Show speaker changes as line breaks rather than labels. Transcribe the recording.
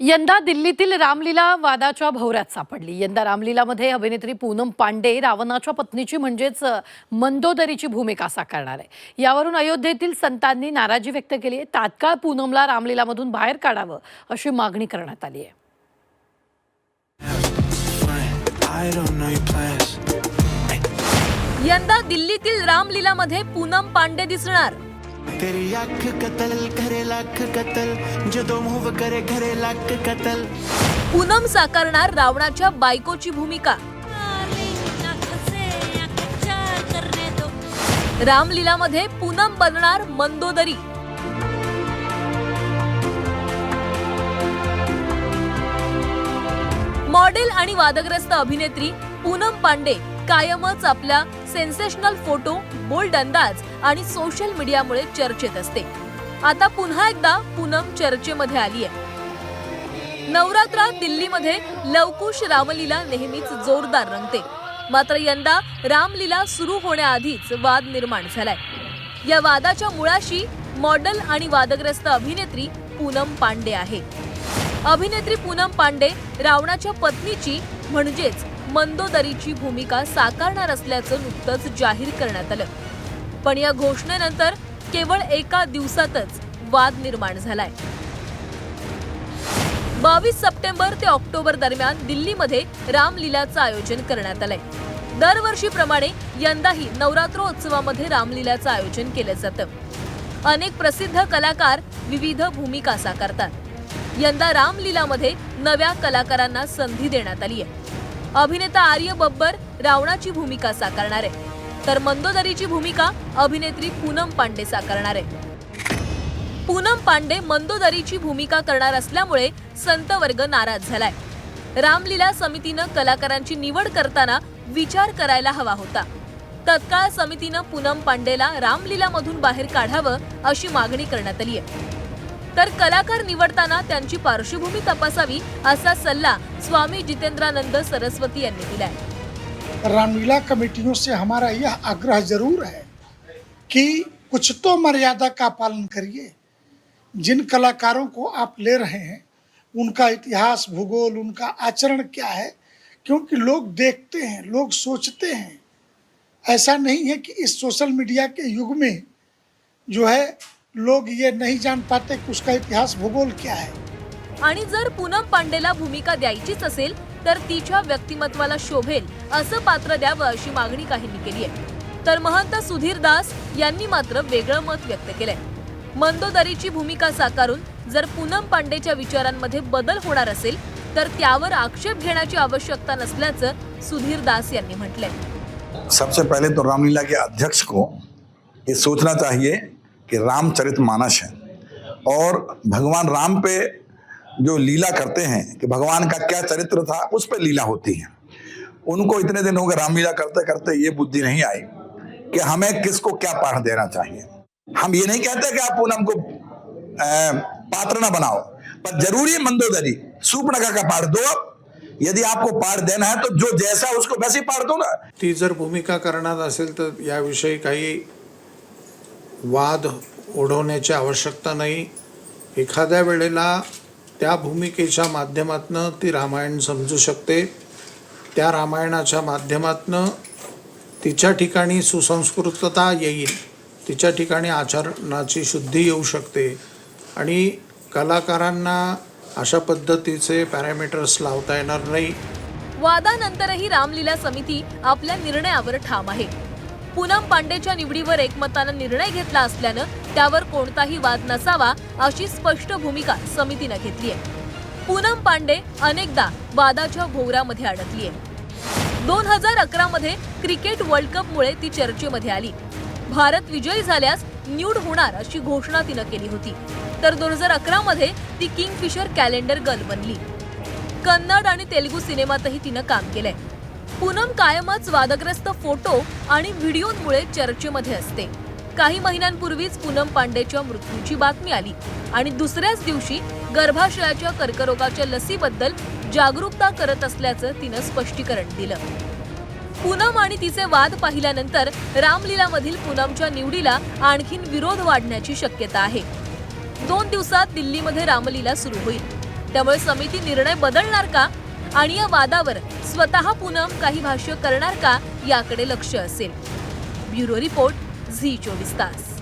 यंदा दिल्लीतील रामलीला वादाच्या भोवऱ्यात सापडली. यंदा रामलीलामध्ये अभिनेत्री पूनम पांडे रावणाच्या पत्नीची म्हणजेच मंदोदरीची भूमिका साकारणार आहे. यावरून अयोध्येतील संतांनी नाराजी व्यक्त केली आहे. तात्काळ पूनमला रामलीलामधून बाहेर काढावं अशी मागणी करण्यात आली आहे.
यंदा दिल्लीतील रामलीलामध्ये पूनम पांडे दिसणार.
तेरी अख कतल करे लाख कतल जो मूव करे घरे लाख कतल।
पूनम साकारणार रावणाच्या बायकोची भूमिका. रामलीलामध्ये पूनम बनणार मंदोदरी. मॉडेल आणि वादग्रस्त अभिनेत्री पूनम पांडे कायमच आपल्या सेन्सेशनल फोटो बोल्ड अंदाज आणि सोशल मीडियामुळे चर्चेत असते. आता पुन्हा एकदा पूनम चर्चेमध्ये आली आहे नवरात्रात दिल्लीमध्ये लवकुश रामलीला नेहमीच जोरदार रंगते. मात्र यंदा रामलीला सुरू होण्याआधीच वाद निर्माण झालाय. या वादाच्या मुळाशी मॉडेल आणि वादग्रस्त अभिनेत्री पूनम पांडे आहे. अभिनेत्री पूनम पांडे रावणाच्या पत्नीची म्हणजेच मंदोदरीची भूमिका साकारणार असल्याचं नुकतंच जाहीर करण्यात आलं. पण या घोषणेनंतर केवळ एका दिवसातच वाद निर्माण झालाय. बावीस सप्टेंबर ते ऑक्टोबर दरम्यान दिल्लीमध्ये रामलीलाचं आयोजन करण्यात आलंय. दरवर्षीप्रमाणे यंदाही नवरात्रोत्सवामध्ये रामलीलाचं आयोजन केलं जातं. अनेक प्रसिद्ध कलाकार विविध भूमिका साकारतात. यंदा रामलीलामध्ये नव्या कलाकारांना संधी देण्यात आली आहे अभिनेता आर्य बब्बर रावणाची भूमिका साकारणार. आहे तर मंदोदरीची भूमिका अभिनेत्री पूनम पांडे साकारणार. आहे पूनम पांडे मंदोदरीची भूमिका करणार असल्यामुळे संत वर्ग नाराज झालाय. रामलीला समितीनं कलाकारांची निवड करताना विचार करायला हवा होता. तत्काळ समितीनं पूनम पांडेला रामलीलामधून बाहेर काढावं अशी मागणी करण्यात आली आहे तर कलाकार निवडताना त्यांची पार्श्वभूमी तपासावी असा सल्ला स्वामी जितेंद्रानंद सरस्वती यांनी दिलाय.
रामलीला कमेटियों से हमारा यह आग्रह ज़रूर है कि कुछ तो मर्यादा का पालन करिए। जिन कलाकारों को आप ले रहे हैं, उनका इतिहास, भूगोल, उनका आचरण क्या है, क्योंकि लोग देखते हैं, लोग सोचते हैं। ऐसा नहीं है कि इस सोशल मीडिया के युग में जो है लोग ये नहीं जान पाते कि उसका इतिहास भूगोल क्या है।
आणि जर पूनम पांडेला भूमिका द्यायचीच असेल तर तिच्या व्यक्तिमत्वाला शोभेल असं पात्र द्यावं अशी मागणी काहींनी केली आहे तर महंत सुधीर दास यांनी मात्र वेगळं मत व्यक्त केलंय. मंदोदरीची भूमिका साकारून जर पूनम पांडेच्या विचारांमध्ये बदल होणार असेल तर त्यावर आक्षेप घेण्याची आवश्यकता नसल्याचं सुधीर दास यांनी म्हटलंय.
सबसे पहले तो रामलीला के अध्यक्ष को ये सोचना चाहिए कि रामचरित मानस है। और भगवान राम पे जो लीला करते हैं कि भगवान का क्या चरित्र था, उस पर लीला होती है। उनको इतने दिन हो गए रामलीला करते करते ये बुद्धि नहीं आई कि हमें किसको क्या पाठ देना चाहिए। हम ये नहीं कहते कि आप पूनम को पात्र न बनाओ, पर ज़रूरी है मंदोदरी सूपनका का पाठ दो यदि आपको पाठ देना है तो जो जैसा उसको वैसे पाठ दो ना।
ती जर भूमिका करणार असेल तर याविषयी काही वाद ओढवण्याची आवश्यकता नाही. एखाद्या वेळेला त्या भूमिकेच्या माध्यमातनं ती रामायण समजू शकते. त्या रामायणाच्या माध्यमातनं तिच्या ठिकाणी सुसंस्कृतता येईल. तिच्या ठिकाणी आचरणाची शुद्धी येऊ शकते. आणि कलाकारांना अशा पद्धतीचे पॅरामीटर्स लावता येणार नाही.
वादानंतरही रामलीला समिती आपल्या निर्णयावर ठाम आहे. पूनम पांडेच्या निवडीवर एकमतानं निर्णय घेतला असल्यानं त्यावर कोणताही वाद नसावा अशी स्पष्ट भूमिका समितीनं घेतली आहे. पूनम पांडे अनेकदा वादाच्या भोवऱ्यामध्ये अडकली आहे. दोन हजार अकरा मध्ये क्रिकेट वर्ल्ड कप मुळे ती चर्चेमध्ये आली. भारत विजयी झाल्यास न्यूड होणार अशी घोषणा तिनं केली होती. तर दोन हजार अकरा मध्ये ती किंगफिशर कॅलेंडर गर्ल बनली. कन्नड आणि तेलुगू सिनेमातही तिनं काम केलंय. पूनम कायमच वादग्रस्त फोटो आणि व्हिडिओमुळे चर्चेमध्ये असते. काही महिन्यांपूर्वीच पूनम पांडेच्या मृत्यूची बातमी आली आणि दुसऱ्याच दिवशी गर्भाशयाच्या कर्करोगाच्या लसीबद्दल जागरूकता करत असल्याचं तिनं स्पष्टीकरण दिलं. पूनम आणि तिचे वाद पाहिल्यानंतर रामलीलामधील पूनमच्या निवडीला आणखीन विरोध वाढण्याची शक्यता आहे. दोन दिवसात दिल्लीमध्ये रामलीला सुरू होईल. त्यामुळे समिती निर्णय बदलणार का? आणि या वादावर स्वतः पूनम काही भाष्य करणार का याकडे लक्ष असेल. ब्युरो रिपोर्ट झी चोवीस तास.